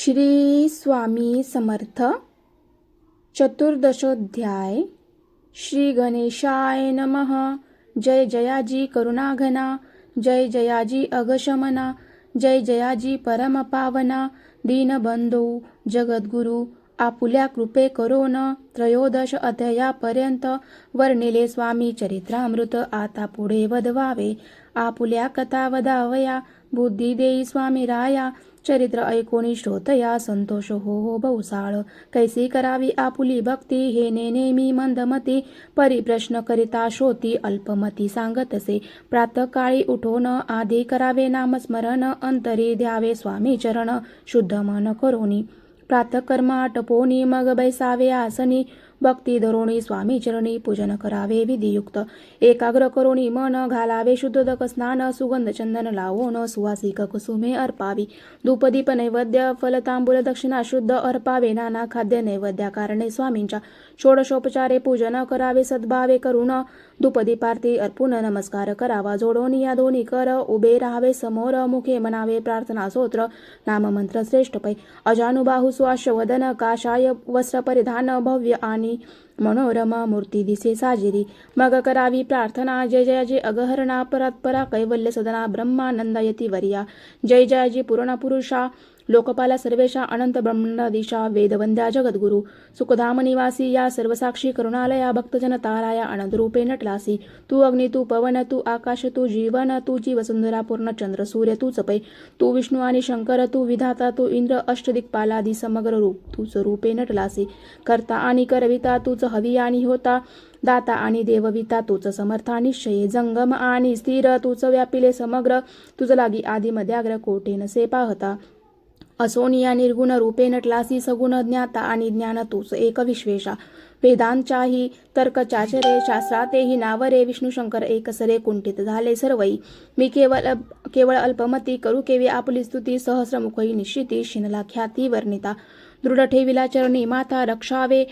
श्री स्वामी समर्थ चतुर्दशोध्याय श्री गणेशाय नमः. जय जयाजी करुणाघना जय जयाजी अगशमना जय जयाजी परमपावना दीनबंधू जगद्गुरु आपुल्या कृपे करोन त्रयोदश अध्यायापर्यंत वर्णिले स्वामी चरित्रामृत आता पुढे वदवावे आपुल्या कथा वदावया बुद्धी देई स्वामी राया चरित्र ऐकोनी श्रोतया संतोष हो हो बहुसाळ कैसी करावी आपुली भक्ती हे नेमी मंदमती। परिप्रश्न करिता श्रोती अल्पमती सांगतसे। प्रातकाळी उठोन आधी करावे नामस्मरण। अंतरी द्यावे स्वामी चरण शुद्ध मन करोनी। प्रातकर्म आटपोनी मग बैसावे आसनी। भक्ती धरोणी स्वामी चरणी पूजन करावे विधियुक्त एकाग्र करोणी मन घालावे शुद्धोदक स्नान सुगंध चंदन लावोन सुवासिक कुसुमे अर्पावी धूपदीप नैवेद्य फलतांबूल दक्षिणा शुद्ध अर्पावे नाना खाद्य नैवेद्या कारणे स्वामींच्या षोडशोपचारे पूजन करावे सद्भावे करुण धूपदीपार्थी अर्पून नमस्कार करावा जोडून या दोन्ही कर उभे राहावे समोर मुखे म्हणावे प्रार्थना स्तोत्र नाममंत्र श्रेष्ठ पै अजानुबाहू स्वाश्वदन काशाय वस्त्र परिधान भव्य आणि मनोरम मूर्ती दिसे साजिरी मग करावी प्रार्थना जय जयाजी अगहरणा परात्परा कैवल्य सदना ब्रह्मानंदयती वर्या जय जयाजी पूर्ण पुरुषा लोकपाला सर्वेशा अनंत ब्रह्मदिशा वेदवंद्या जगद्गुरु। सुखधाम निवासी या सर्वसाक्षी करुणालया भक्तजन ताराया अनंत रूपे नटलासी तू अग्नी तू पवन तू आकाश तू जीवन तू जीवसुंदरा पूर्ण चंद्र सूर्य तू चपै तू विष्णू आणि शंकर तू विधाता तू इंद्र अष्टदिक्पालादी समग्र रूप तूच रूपे नटलासी करता आणि करविता तूच हवी आणि होता। दाता आणि देवविता तूच समर्था निश्चये जंगम आणि स्थिर तूच व्यापिले समग्र। तुझ लागी आधी मध्याग्र कोठे नसे पाहता असोनिया निर्गुण रूपे नटलासी सगुण ज्ञाता आणि ज्ञान तूच एक विश्वेशा. वेदांच्याही तर्कचाचरे शास्त्रातेही नावरे विष्णुशंकर एकसरे कुंठित झाले सर्वई. मी केवळ केवळ अल्पमती करू केवी आपली स्तुती सहस्रमुखई निश्चिती शिनला ख्याती वर्णिता. दृढ ठेविला चरणी माता रक्षावे.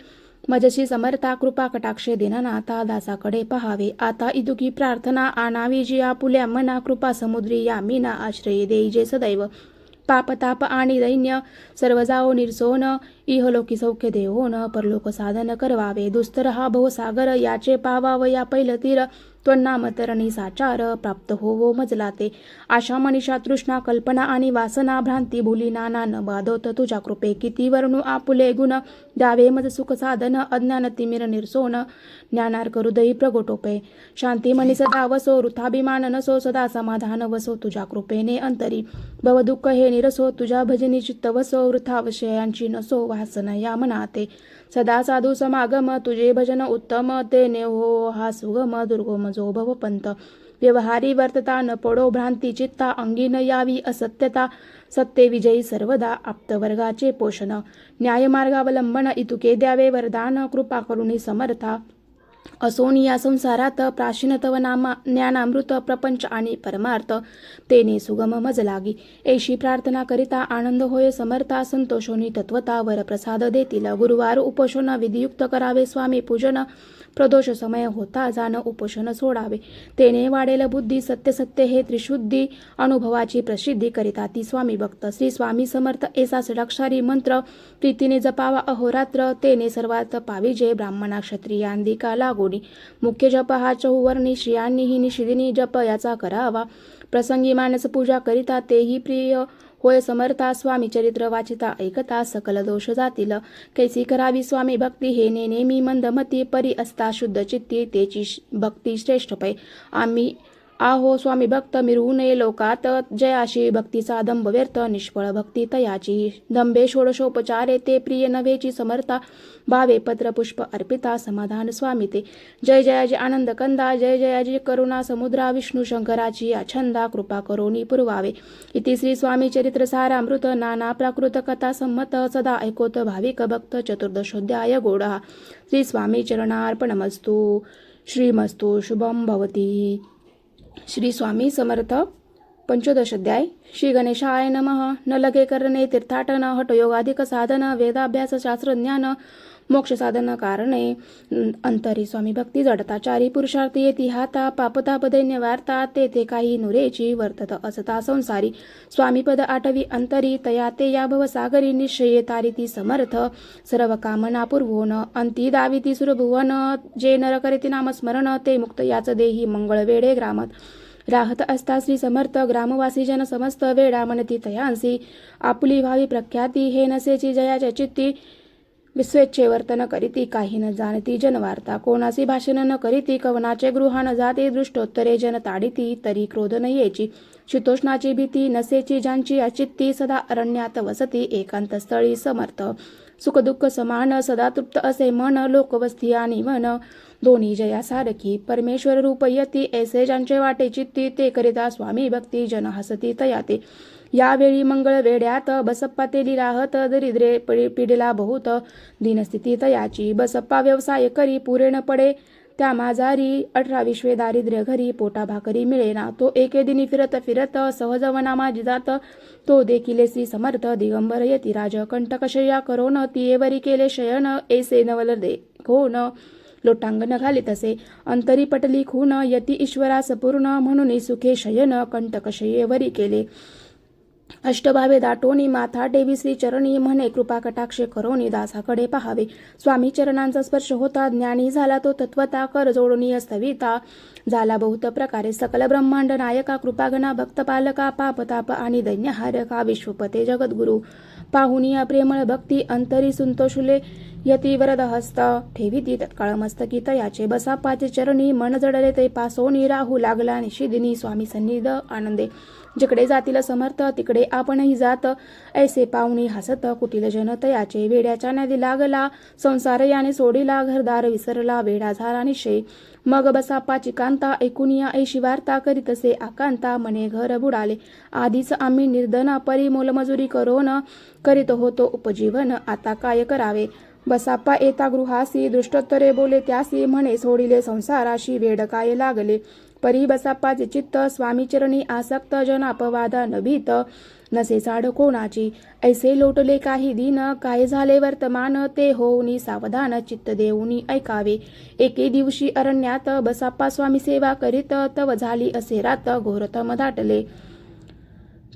मजशी समर्था कृपा कटाक्षे दिननाथा दासाकडे पहावे. आता इदुकी प्रार्थना आणावी जी आपुल्या मना कृपा समुद्री या मीना आश्रय देई जे सदैव. पापताप आणि दैन्य सर्व जाओ निर्सोन इहलोकी सौख्य देवोन परलोक साधन करवावे दुस्तर हा भवसागर याचे पावाव या पैल तीर त्वन्नामतरणी साचार प्राप्त होवो मजला ते आशा मनीषा तृष्णा कल्पना आणि वासना भ्रांती भुली नाना न बाधोत तुझ्या कृपे किती वर्णू आपुले गुण. द्यावे मज सुख साधन अज्ञान तिमिर निर्सोन ज्ञानार हृदयी प्रगोटोपे. शांती मनी सदा वसो वृथाभिमान नसो सदा समाधान वसो तुझ्या कृपेने अंतरी. भव दुःख हे निरसो तुझ्या भजनी चित्त वसो वृथा विषयांची नसो वासना या मनाते. सदा साधू समागम तुझे भजन उत्तम ते नेहो हा सुगम दुर्गम जो भव पंत व्यवहारी वर्तता न पडो भ्रांती चित्ता अंगी न यावी असत्यता. सत्य विजयी सर्वदा आप्तवर्गाचे पोषण. न्यायमार्गावलंबन इतुके द्यावे वरदान कृपा करुणी समर्था. असोनिया संसारात प्राचीनत्व नामा ज्ञानामृत प्रपंच आणि परमार्थ तेने सुगम मज लागी ऐशी प्रार्थना करिता आनंद होय समर्था संतोषोनी तत्वता वर प्रसाद देतील. गुरुवार उपोषण विधियुक्त करावे स्वामी पूजन. प्रदोष समय होता जाण उपोषण सोडावे. तेने वाढेल बुद्धी सत्य सत्य हे त्रिशुद्धी अनुभवाची प्रसिद्धी करिता ती स्वामी भक्त श्री स्वामी समर्थ एसा षडाक्षारी मंत्र प्रीतीने जपावा अहोरात्र. तेने सर्वात पाविजे ब्राह्मणा क्षत्रियांदिका लागोनी. मुख्य जप हा चहुवर्णी श्रियांनीही निशिदिनी जप याचा करावा. प्रसंगी मानस पूजा करिता तेही प्रिय होय समर्था स्वामी चरित्र वाचिता ऐकता सकल दोष जातील. कैसी करावी स्वामी भक्ती? हे ने नेहमी मंदमती परी असता शुद्ध चित्ती तेची भक्ती श्रेष्ठ पै. आम्ही आहो स्वामी भक्त मिरवू नये लोकात जयाशी भक्तीचा दंभ व्यर्थ निष्फळ भक्ती तयाची. दंभे षोडशोपचारे ते प्रिय नव्हेची समर्था. भावे पत्र पुष्प अर्पिता समाधान स्वामी ते. जय जयाजी आनंद कंदा जय जयाजी करुणा समुद्रा विष्णू शंकराची अछंदा कृपा करोनी पुरवावे. इति श्री स्वामी चरित्र सारामृत नाना प्राकृत कथा संमत सदा ऐकोत भाविक भक्त चतुर्दशोध्याय गोडा. श्री स्वामी चरणार्पणमस्तु. श्रीमस्तु शुभम भवती. श्री स्वामी समर्थ पंचोदशाध्याय श्री गणेशाय नमः न लगे करणे तीर्थाटन हटयोगाधिक साधन वेदाभ्यास शास्त्रज्ञान मोक्ष साधन कारणे अंतरी स्वामी भक्ती जडताचारी पुरुषार्थी येती हाता पापताप दैन्य वार्ता तेथे काही नुरेची वर्तत असता संसारी स्वामीपद आठवी अंतरी तया ते या भव सागरी निश्चये तारिती समर्थ सर्व कामना पुरवून अंती दाविती सुरभुवन जे नर करीती नामस्मरण ते मुक्त याच देही मंगळ वेळे ग्रामात राहत असता श्री समर्थ ग्रामवासी जन समस्त वेळा मनती तयांसी आपुली भावी प्रख्याती हे नसेची जयाच्या चित्ती विस्वेच्छे वर्तन करीती काही न जाणती जनवार्ता. कोणासी भाषण न करीती कवनाचे गृह न जाते दृष्टोत्तरे जन ताडिती तरी क्रोध न येची. शीतोष्णाची भीती नसेची ज्यांची अचित्ती सदा अरण्यात वसती एकांत स्थळी समर्थ. सुखदुःख समान सदा तृप्त असे मन लोकवस्ती आणि मन. दोन्ही जया सारखी परमेश्वर रूप यती ऐसे ज्यांचे वाटे चित्ती ते करिता स्वामी भक्ती जन हसती तयाते. यावेळी मंगळ वेड्यात बसप्पा तेली राहत दरिद्रे पिढीला बहुत दिनस्थितीत याची. बसप्पा व्यवसाय करी पुरेण पडे त्या माझारी अठरा विश्वे दारिद्र्य घरी पोटा भाकरी मिळेना. तो एके दिनी फिरत फिरत सहज वना माझी जात तो देखील श्री समर्थ दिगंबर येती. राज कंटकशय्या करोन तियेवरी केले शयन एसे नवल दे खोन लोटांगण घाली तसे. अंतरी पटली खून यती ईश्वरास पूर्ण म्हणून सुखे शयन कंटकशयेवरी केले. अष्टभावे दाटोनी माथा देवी श्री चरणी म्हणे कृपा कटाक्षे करोनी दासाकडे पहावे. स्वामी चरणांचा स्पर्श होता ज्ञानी झाला तो तत्वता कर जोडणी स्थविता झाला बहुत प्रकारे सकल ब्रह्मांड नायका कृपागणा भक्त पालका पापताप आणि दैन्यहारका विश्वपते जगद्गुरु. पाहुनिया प्रेमळ भक्ती अंतरी संतोषुले यती वरद हस्त ठेविती तत्काळ मस्तकी तयाचे बसापाचे चरणी मन जडले ते पासोनी राहू लागला निशिदिनी स्वामी सन्निध आनंदे. जिकडे जातील समर्थ तिकडे आपणही जात. ऐसे पाहुणी हसत कुटील जनत याचे वेड्याच्या नदी लागला. संसार याने सोडिला घरदार विसरला वेडा झाला निशे मग बसापाची कांता ऐकुनिया ऐशी वार्ता करीतसे आकांता मने घर बुडाले. आधीच आम्ही निर्धन परी मोलमजुरी करोन करीत होतो उपजीवन आता काय करावे? बसाप्पा येता गृहासी दृष्टोत्तरे बोले त्यासी म्हणे सोडिले संसाराशी वेड काय लागले? परी बसाप्पाचे चित्त स्वामीचरणी आसक्त जन अपवादा नभीत. नसे साड कोणाची? ऐसे लोटले काही दिन काय झाले वर्तमान? ते होऊनी सावधान चित्त देऊनी ऐकावे. एके दिवशी अरण्यात बसाप्पा स्वामी सेवा करीत तव झाली असे रात घोरतम दाटले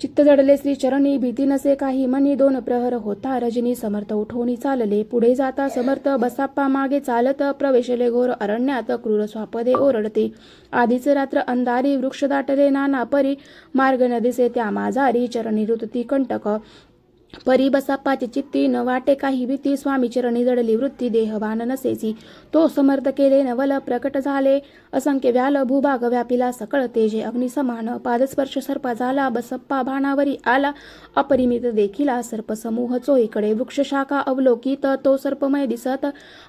चित्त जडले श्री चरणी भीती नसे काही मनी दोन प्रहर होता रजनी समर्थ उठवणी चालले पुढे जाता समर्थ बसाप्पा मागे चालत प्रवेशले घोर अरण्यात क्रूर स्वापदे ओरडते. आधीच रात्र अंधारी वृक्ष दाटले नाना परी मार्ग न दिसे त्या माझारी चरणी ऋतती कंटक. परी बसाप्पाची चित्ती न वाटे काही भीती स्वामी चरणी जडली वृत्ती देहवान नसेची तो समर्थ केले नवल प्रकट झाले. असंख्य व्याल भूभाग व्यापिला सकळ तेजे. अग्निसमान पादस्पर्श सर्प झाला बसप्पा भानावरी आला. अपरिमित देखिला सर्प समूह चोईकडे वृक्षशाखा अवलोकित. तो सर्पमय दिसत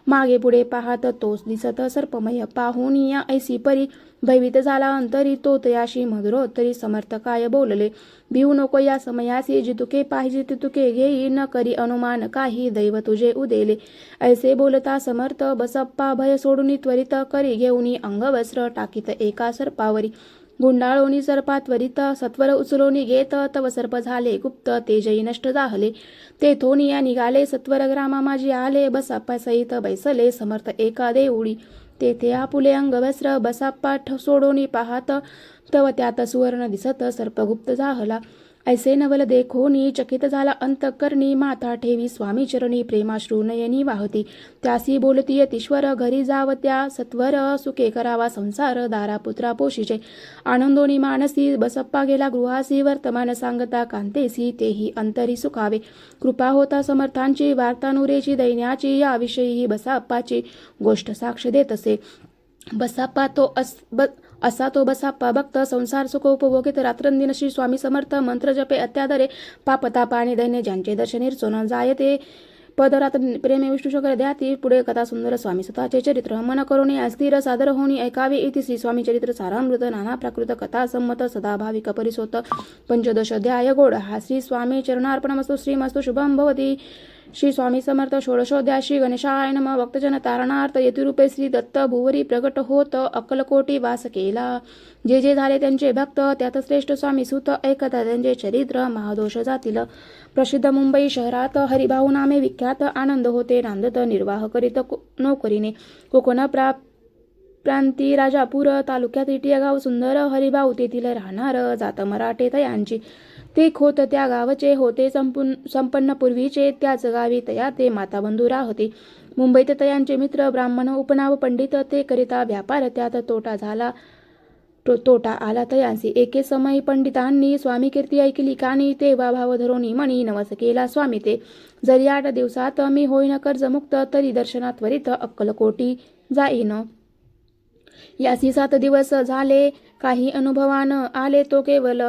मागे पुढे पाहत तोच दिसत सर्पमय पाहून या ऐसी परी भयभीत झाला अंतरी तो तयाशी मधुरोत्तरी समर्थ काय बोलले? भिऊ नको या समयासी जितुके पाहिजे तितुके घेई न करी अनुमान काही दैव तुझे उदेले. ऐसे बोलता समर्थ बसप्पा भय सोडून त्वरित करी घेऊनी अंगवस्त्र टाकीत एका सर्पावरी. गुंडाळोनी सर्पा त्वरित सत्वर उचलोनी घेत तव सर्प झाले गुप्त तेजई नष्ट जाहले ते थोनिया निघाले सत्वर ग्रामा माझी आले बसाप्पा सहित बैसले समर्थ एका देऊळी. तेथे आपुले अंगवस्त्र बसाप्पा ठ- सोडोनी पाहात तव त्यात सुवर्ण दिसत सर्पगुप्त जाहला. ऐसे नवल देखोनी चकित झाला अंतकरणी माथा ठेवी स्वामी चरणी प्रेमाश्रुनयनी वाहती. त्यासी बोलती यतीश्वर घरी जाव त्या सत्वर सुखे करावा संसार दारा पुत्रा पोशीचे आनंदोनी मानसी बसप्पा गेला गृहासी वर्तमान सांगता कांतेसी तेही अंतरी सुखावे. कृपा होता समर्थांची वार्तानुरेची दैन्याची याविषयी बसाप्पाची गोष्ट साक्ष देत असे बसाप्पा तो अस ब असा तो बसाप्पा भक्त संसार सुख उपभोगित रात्रंदिन श्री स्वामी समर्थ मंत्र जपे अत्यादरे पापताप आणि दैन्य ज्यांचे दर्शनीर सोनं जायते. पदरात प्रेमे विष्णू शंकर द्याती पुढे कथा सुंदर स्वामी स्वतःचे चरित्र मन करुणे अस्थिर सादर होणी ऐकावे इति श्री स्वामी चरित्र सारामृत नाना प्राकृत कथा संमत सदा भाविक परिसोत. पंचदश अध्याय गोड हा श्री स्वामी चरणार्पणमस्तु श्रीमस्तु शुभम भवती. श्री स्वामी समर्थ षोडशोध्या श्री गणेशाय नम. भक्तजन तारणार्थ यतिरूपे श्री दत्त भुवरी प्रगट होत अक्कलकोटी वास केला जे जे झाले त्यांचे भक्त त्यात श्रेष्ठ स्वामी सुत ऐकता त्यांचे चरित्र महादोष जातील. प्रसिद्ध मुंबई शहरात हरिभाऊ नामे विख्यात आनंद होते. नांदत निर्वाह करीत नोकरीने. कोकण प्रा प्रांती राजापूर तालुक्यात इटिया गाव सुंदर हरिभाऊ तेथील राहणार. जात मराठे तयांची. ते खोत त्या गावचे होते संपूर्ण संपन्नपूर्वीचे त्याच गावी तया ते माताबंधुरा होते. मुंबईत तयांचे मित्र ब्राह्मण उपनाव पंडित ते करिता व्यापार त्यात तोटा झाला. तो तोटा आला तयांसी एके समय पंडितांनी स्वामी कीर्ती ऐकली कानी ते भाव धरोनी म्हणी नवस केला स्वामी ते. जरी आठ दिवसात मी होईन कर्जमुक्त तरी दर्शनात त्वरित अक्कलकोटी जाईन. यासी सात दिवस झाले काही अनुभवान आले तो केवल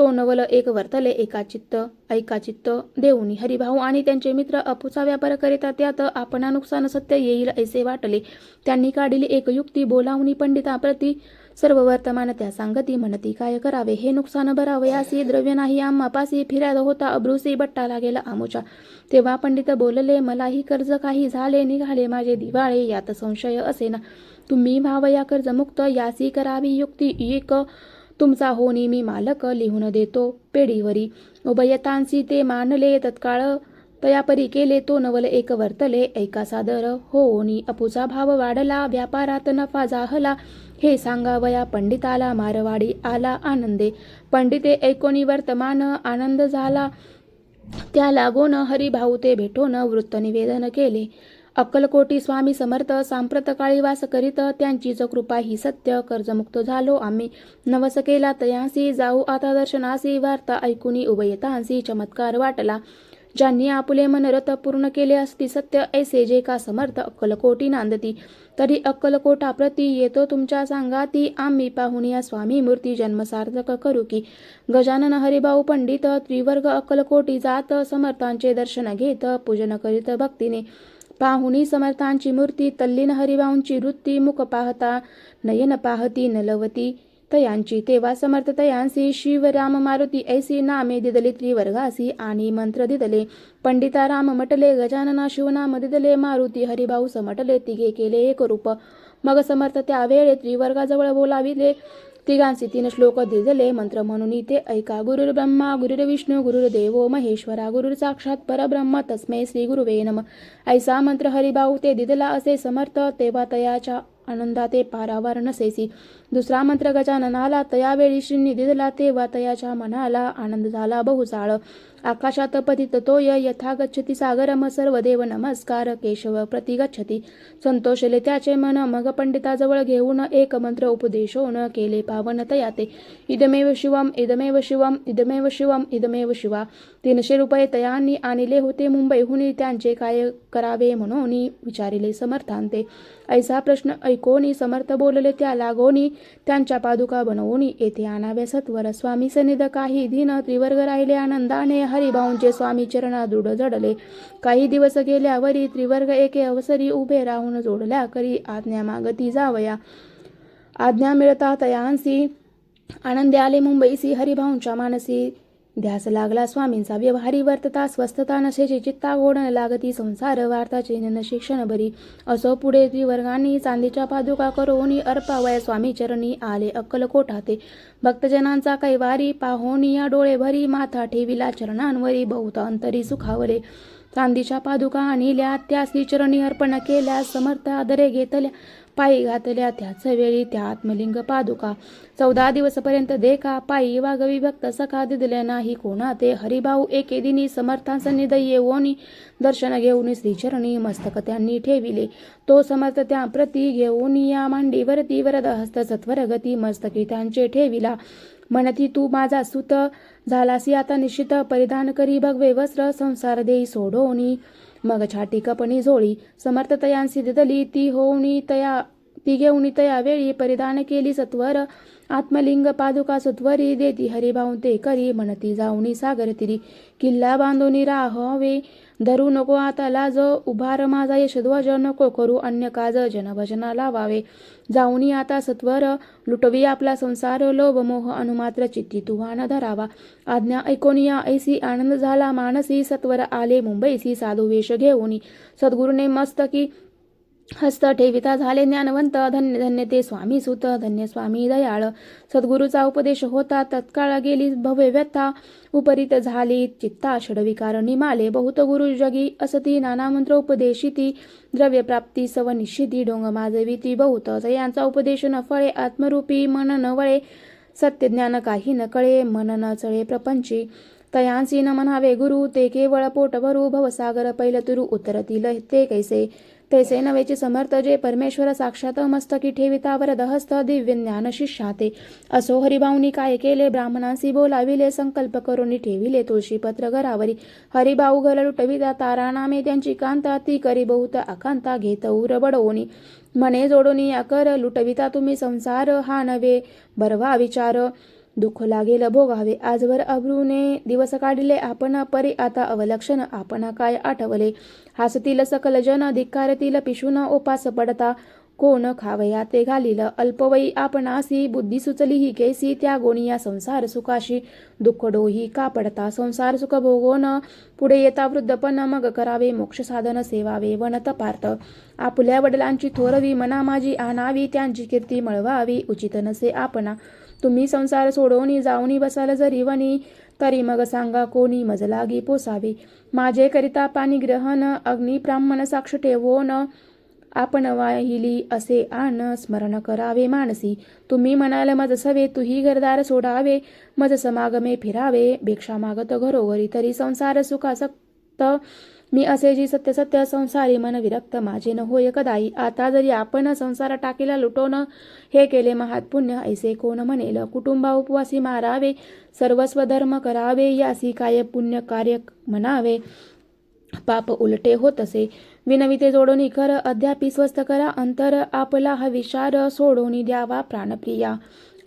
तो नवल एक वर्तले एका चित्त ऐका चित्त देऊनी हरिभाऊ आणि त्यांचे मित्र अपुचा व्यापार करिता त्यात आपणा नुकसान सत्य येईल ऐसे वाटले. त्यांनी काढिली एक युक्ती बोलावणी पंडिताप्रती सर्व वर्तमान त्या सांगती म्हणती काय करावे? हे नुकसान भरावयासी द्रव्य नाही. आम्हापासी फिर्याद होता. अब्रुसी बट्टा लागेल आमुच्या तेव्हा पंडित बोलले मलाही कर्ज काही झाले निघाले माझे दिवाळे. यात संशय असेना तुम्ही व्हावया कर्जमुक्त. यासी करावी युक्ती एक तुमचा होनी मी मालक लिहून देतो पेढीवरी. उभयतांसी ते मानले तत्काळ. तयापरी केले तो नवल एक वर्तले ऐका सादर. होनी अपुचा भाव वाढला व्यापारात नफा जाहला. हे सांगावया पंडिताला मारवाडी आला आनंदे. पंडिते ऐकोनी वर्तमान आनंद झाला. त्या लागून हरिभाऊ ते भेटून वृत्त निवेदन केले. अक्कलकोटी स्वामी समर्थ सांप्रत काळी वास करीत त्यांचीच कृपा ही सत्य कर्जमुक्त झालो आम्ही. नवस केला तयांसी जाऊ आता दर्शनासी वार्ता ऐकुनी उभयतांसी चमत्कार वाटला. ज्यांनी आपले मनरथ पूर्ण केले असती सत्य ऐसे जे का समर्थ अक्कलकोटी नांदती. तरी अक्कलकोटा प्रती येतो तुमच्या सांगाती. आम्ही पाहून या स्वामी मूर्ती जन्मसार्थक करू की. गजानन हरिभाऊ पंडित त्रिवर्ग अक्कलकोटी जात समर्थांचे दर्शन घेत पूजन करीत भक्तीने. पाहुणी समर्थांची मूर्ती तल्लीन हरिभाऊंची वृत्ती मुख पाहता नयन पाहती नलवती. तयांची तेव्हा समर्थ तयांसी शिव राम मारुती ऐसी नामे दिदले त्रिवर्गासी आणि मंत्र दिदले. पंडिता राम मटले गजानना शिवनाम दिदले मारुती हरिभाऊ समटले तिघे केले एक रूप मग समर्थ त्यावेळे त्रिवर्गाजवळ बोलाविले. तिघांसी तीन श्लोक दिदले मंत्र म्हणून ते ऐका. गुरुर ब्रह्मा गुरुर विष्णू गुरुर महेश्वरा गुरुर साक्षात परब्रह्म तस्मै श्री गुरुवे नम. ऐसा मंत्र हरिभाऊ ते दिदला असे समर्थ तेव्हा तयाच्या आनंदाते पारावार नसेसी. दुसरा मंत्र गजाननाला तयावेळी श्रींनी दिदला तेव्हा तयाच्या मनाला आनंद झाला बहुसाळ आकाशात पतित तोय यथा गच्छती सागरम सर्व देव नमस्कार केशव प्रति गच्छती संतोषले त्याचे मन मग पंडिताजवळ घेऊन एक मंत्र उपदेशोन केले पावन तयाते. इदमेव शिवम इदमेव शिवम इदमेव शिवम इदमेव शिवा. तीनशे रुपये तयांनी आणले होते मुंबईहून त्यांचे काय करावे म्हणून विचारिले समर्थांते. ऐसा प्रश्न ऐकोनी समर्थ बोलले त्या लागोनी त्यांच्या पादुका बनवून येथे आणाव्या सत्वर स्वामी सनिध काही दिन त्रिवर्ग राहिले आनंदाने. हरिभाऊंचे स्वामी चरणा दृढ जडले. काही दिवस गेल्यावरी त्रिवर्ग एके अवसरी उभे राहून जोडल्या करी आज्ञा मागती जावया. आज्ञा मिळता तयांसी. आनंदी आले मुंबईसी. हरिभाऊंच्या मानसी ध्यास लागला स्वामींचा व्यवहारी वर्तता स्वस्थता नशेची चित्ता गोड लागती संसार वार्ताचे चिन्ह शिक्षण बरी असो पुढे त्रिवर्गांनी चांदीच्या पादुका करोनी अर्पावय स्वामी चरणी आले अक्कलकोटाते भक्तजनांचा कैवारी पाहोनी या डोळे भरी माथा ठेविला चरणांवरी बहुत अंतरी सुखावले चांदीच्या पादुका आणिल्या त्या श्रीचरणी अर्पण केल्या समर्थ आदरे घेतल्या. पायी घातल्या त्याच वेळी त्या आत्मलिंग पादुका. चौदा दिवसपर्यंत देखा पायी वागवी भक्त सखा दिदल्या नाही कोणा ते हरिभाऊ एके दिनी समर्थांसन्निध येऊनी दर्शन घेऊन श्रीचरणी मस्तक त्यांनी ठेविले. तो समर्थ त्या प्रती घेऊन या मांडीवरती वरद हस्त सत्वर गती मस्तकी त्यांचे ठेविला. म्हणती तू माझा सुत झालासी आता निश्चित परिधान करी भगवे वस्त्र संसार देई सोडोनी. मग छाटी कपणी झोळी समर्थ तयांसी दिदली ती होऊनी तया ती घेऊनी तया वेळी परिधान केली सत्वर. आत्मलिंग पादुका सत्वरी देती हरिभाऊन ते करी म्हणती जाऊनी सागर तिरी. किल्ला बांधोनी राहवे. धरू नको आता लाज उभार माझा यशध्वज नको करू अन्य काज जनभजना लावावे जाऊनी आता सत्वर लुटवी आपला संसार लोभ मोह अनुमात्र चित्ती तुहान धरावा. आज्ञा ऐकोनिया ऐसी आनंद झाला मानसी सत्वर आले मुंबईसी साधू वेश घेऊनी. सद्गुरुने मस्तकी हस्त ठेविता झाले ज्ञानवंत. धन्य धन्य ते स्वामी सुत धन्य स्वामी दयाळ. सद्गुरूचा उपदेश होता तत्काळ गेली भव्य व्यथा. उपरीत झाली चित्ता षडविकार निमाले. बहुत गुरु जगी असती नाना मंत्र उपदेशिती. द्रव्य प्राप्ती सव निश्चिती डोंग माजविती. बहुत यांचा उपदेश न फळे आत्मरूपी मन न वळे. सत्य ज्ञान काही न कळे मन न चळे प्रपंची. तयांसी न म्हणावे गुरु ते केवळ पोट भरू भवसागर पैल तुरु उतरतील ते कैसे? तैसे नवेचे समर्थ जे परमेश्वर साक्षात मस्तकी ठेवितावर दहस्त दिव्य ज्ञान शिष्याते. असो हरिभाऊनी काय केले ब्राह्मणांसी बोलाविले संकल्प करून ठेविले तुळशीपत्र घरावरी. हरिभाऊ घर लुटविता तारा नामे त्यांची कांता ती करी बहुत आकांता घेत उर बडवणी मने जोडोनी या कर लुटविता तुम्ही संसार हा नवे बरवा विचार. दुःख लागेल भोगावे. आजवर अब्रूने दिवस काढले आपण परी आता अवलक्षण आपण काय आठवले? हासतील सकल जन धिक्कारतील पिशून ओपास पडता. कोण खावया ते घालील? अल्पवयी आपणासी बुद्धी सुचली ही केसी त्या गोनिया संसार सुखाशी. दुःख डोही का पडता संसार सुख भोगोन. पुढे येता वृद्धपण मग करावे मोक्ष साधन सेवावे वन पार्थ आपल्या वडिलांची थोरवी मना माझी आणावी त्यांची कीर्ती मळवावी उचित नसे आपणा. तुम्ही संसार सोडवणी जाऊनी बसाल जरी वनी तरी मग सांगा कोणी मजलागी पोसावे. माझे करिता पाणी ग्रहण अग्नी ब्राह्मण साक्ष ठेवोन आपण वाहिली असे आण स्मरण करावे मानसी. तुम्ही म्हणाल मज सवे तुही घरदार सोडावे. मज समागमे फिरावे भिक्षा मागत घरोघरी तरी संसार सुखासक्त मी असे जी सत्य सत्य संसारी मन विरक्त माझे न होय कदाई. आता जरी आपण संसार टाकीला लुटवणं हे केले महात पुण्य ऐसे कोण म्हणेल? कुटुंबा उपवासी मारावे सर्वस्व धर्म करावे यासी काय पुण्य कार्य म्हणावे? पाप उलटे होत असे विनविते जोडोनी कर अद्यापि स्वस्थ करा अंतर आपला हा विचार सोडोनी द्यावा प्राणप्रिया.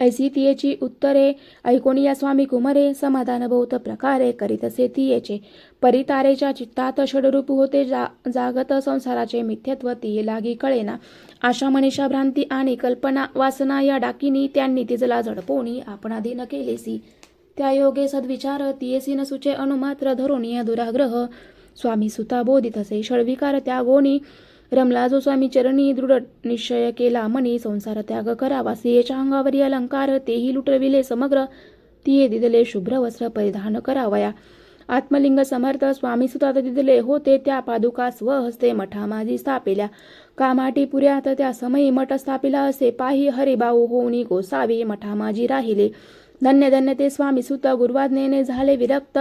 ऐसी तियेची उत्तरे ऐकोनी या स्वामी कुमरे समाधानभूत प्रकारे प्रकारे करीतसे तियेचे परितारेच्या चित्तात षडरूप होते जा जागत संसाराचे मिथ्यत्व तिये लागी कळेना. आशा मनीषा भ्रांती आणि कल्पना वासना या डाकिनी त्यांनी तिजला झडपोनी आपण दिन केलेसी. त्या योगे सद्विचार तियेसी न सुचे अनुमात्र धरोनिया दुराग्रह स्वामी सुता बोधित असे षडविकार त्यागोनी रमला जो स्वामी चरणी दृढ निश्चय केला. मनी संसार त्याग करावा सियेच्या अंगावरी अलंकार तेही लुटविले समग्र. तिये दिदले शुभ्र वस्त्र परिधान करावया. आत्मलिंग समर्थ स्वामी सुतात दिदले होते. त्या पादुका स्वहस्ते मठामाजी स्थापिल्या. कामाटी पुऱ्यात त्या समयी मठ स्थापिला असे पाही हरिभाऊ होऊनी गोसावी मठामाजी राहिले. धन्य धन्य ते स्वामी सुत गुरुवाज्ञेने झाले विरक्त.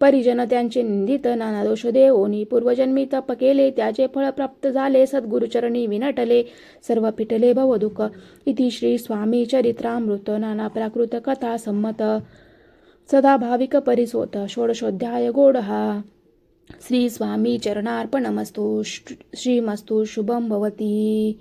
परिजन त्यांचे निंदित नाना दोष देवोनी पूर्वजन्मी तप केले त्याचे फळ प्राप्त झाले सद्गुरुचरणी विनटले सर्व पिटले भवदुख इति श्री स्वामी चरित्रामृत नाना प्राकृत कथा संमत. सदा भाविक परिसोत षोडशोध्याय गोडहा श्री स्वामी चरणार्पणमस्तु श्रीमस्तु शुभं भवती.